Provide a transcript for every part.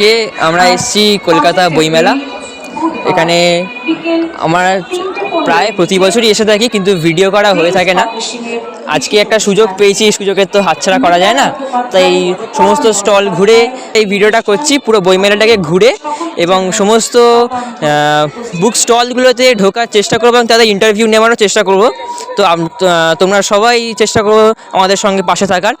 আজকে আমরা এসেছি কলকাতা বইমেলা। এখানে আমরা প্রায় প্রতি বছরই এসে থাকি, কিন্তু ভিডিও করা হয়ে থাকে না। আজকে একটা সুযোগ পেয়েছি, এই সুযোগের তো হাতছাড়া করা যায় না। তাই সমস্ত স্টল ঘুরে এই ভিডিওটা করছি, পুরো বইমেলাটাকে ঘুরে এবং সমস্ত বুক স্টলগুলোতে ঢোকার চেষ্টা করব এবং তাদের ইন্টারভিউ নেওয়ারও চেষ্টা করব। তো তোমরা সবাই চেষ্টা করব আমাদের সঙ্গে পাশে থাকার।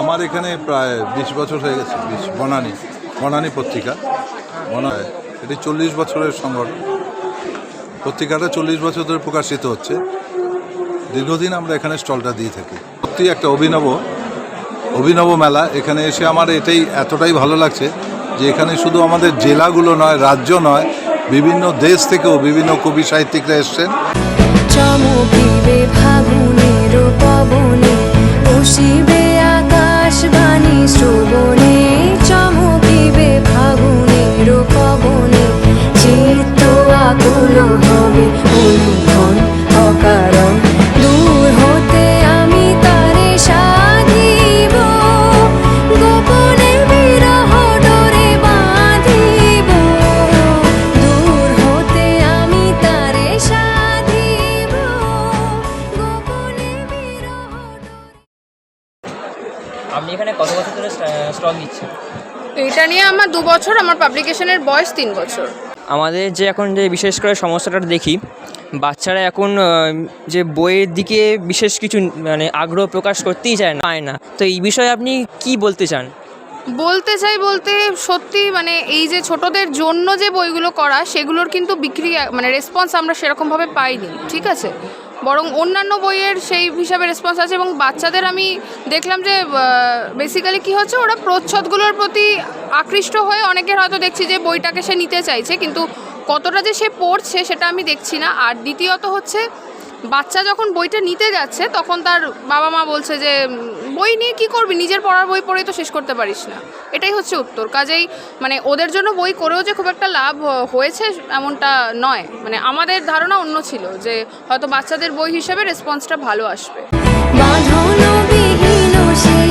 আমার এখানে প্রায় বিশ বছর হয়ে গেছে, বিশ, বনানি, বনানী পত্রিকা। বনা এটি চল্লিশ বছরের সংগঠন। পত্রিকাটা চল্লিশ বছর ধরে প্রকাশিত হচ্ছে। দীর্ঘদিন আমরা এখানে স্টলটা দিয়ে থাকি। সত্যি একটা অভিনব অভিনব মেলা। এখানে এসে আমার এটাই এতটাই ভালো লাগছে যে এখানে শুধু আমাদের জেলাগুলো নয়, রাজ্য নয়, বিভিন্ন দেশ থেকেও বিভিন্ন কবি সাহিত্যিকরা এসছেন। চমকিবে ফাগুনের পবনে বসিবে আকাশ বাণী শ্রবণে এখানে কত বছর ধরে স্টল দিচ্ছেন এটা নিয়ে আমার দু বছর আমার পাবলিকেশনের বয়স তিন বছর। আমাদের যে এখন যে বিশেষ করে সমস্যাটা দেখি বাচ্চারা এখন যে বইয়ের দিকে বিশেষ কিছু মানে আগ্রহ প্রকাশ করতেই চায় না পায় না। তো এই বিষয়ে আপনি কি বলতে চান? বলতে চাই বলতে সত্যি মানে এই যে ছোটদের জন্য যে বইগুলো করা সেগুলোর কিন্তু বিক্রি মানে রেসপন্স আমরা সেরকমভাবে পাইনি ঠিক আছে? বরং অন্যান্য বইয়ের সেই হিসাবে রেসপন্স আছে এবং বাচ্চাদের আমি দেখলাম যে বেসিক্যালি কি হচ্ছে, ওরা প্রচ্ছদগুলোর প্রতি আকৃষ্ট হয়ে অনেকের হয়তো দেখছি যে বইটাকে সে নিতে চাইছে, কিন্তু কতটা যে সে পড়ছে সেটা আমি দেখছি না। আর দ্বিতীয়ত হচ্ছে, বাচ্চা যখন বইটা নিতে যাচ্ছে, তখন তার বাবা মা বলছে যে বই নিয়ে কি করবি? নিজের পড়ার বই পড়েই তো শেষ করতে পারিস না। এটাই হচ্ছে উত্তর। কাজেই মানে ওদের জন্য বই করেও যে খুব একটা লাভ হয়েছে এমনটা নয়। মানে আমাদের ধারণা অন্য ছিল যে হয়তো বাচ্চাদের বই হিসেবে রেসপন্সটা ভালো আসবে। সেই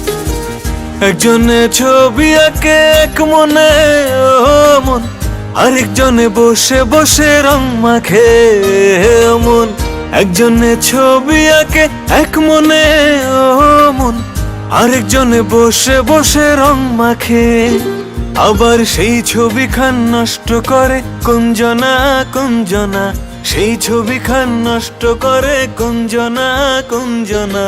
একজনে ছবি আঁকে, এক মনে মন। আরেকজনে বসে বসে রং মাখে, মন। একজনে ছবি আঁকে, এক মনে মন। আরেকজনে বসে বসে রং মাখে। আবার সেই ছবি খান নষ্ট করে, কুঞ্জনা কুঞ্জনা। সেই ছবি খান নষ্ট করে, কুঞ্জনা কুঞ্জনা।